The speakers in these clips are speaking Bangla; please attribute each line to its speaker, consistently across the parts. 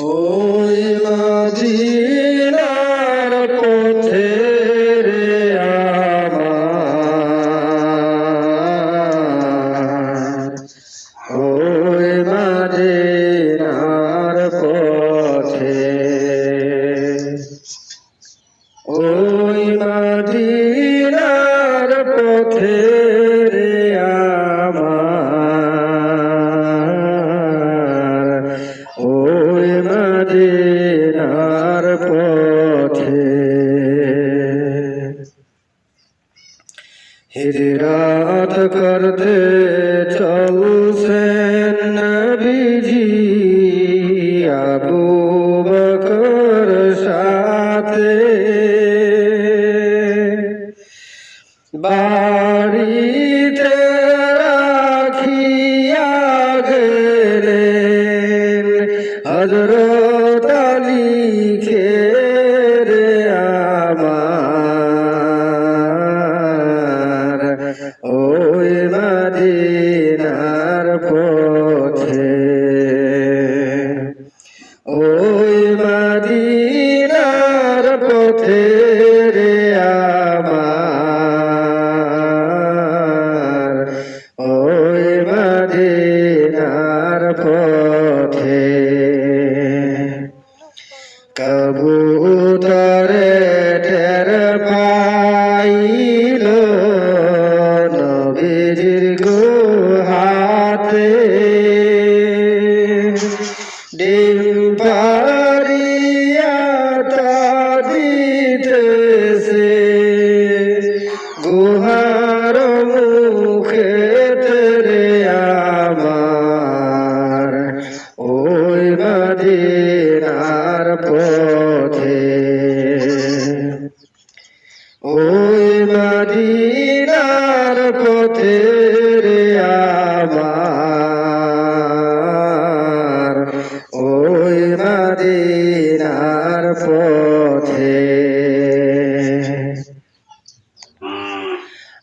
Speaker 1: ওই মাঝি হিজরত করতে চলছেন নবীজি আবু বকর সাথে। বাড়িতে রাখিয়া গেলেন হজরত কাটার পথে। ওই মাদিনার পথে রে আমার। ওই মাদিনার পথে।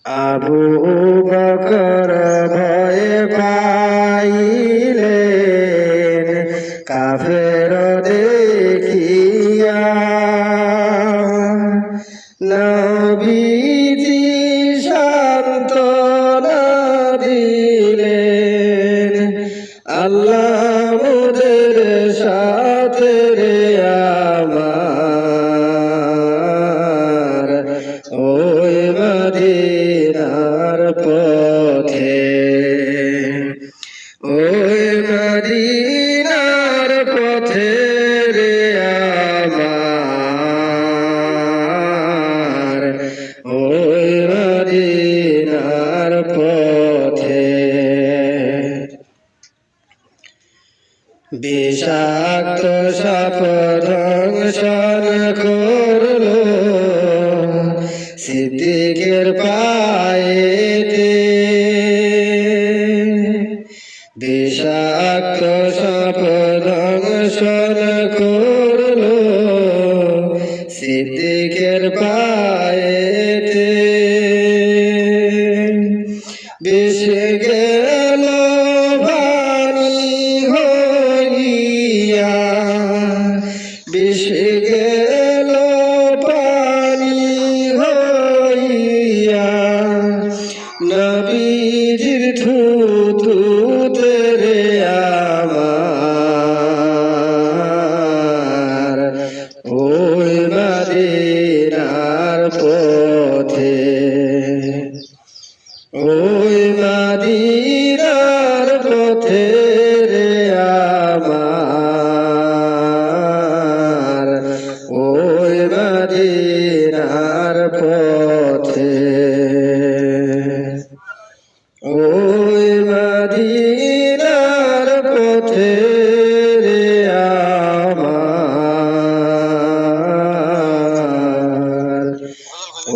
Speaker 1: Abu Bakar. মদিনার পথে রে আমার। ওই মদিনার পথে। বিষাক্ত সাপ ধ্বংসন Take que ওই মাদিনার পথে রে আমার। ওই মাদিনার পথে। ওই মাদিনার পথে রে আমার। ও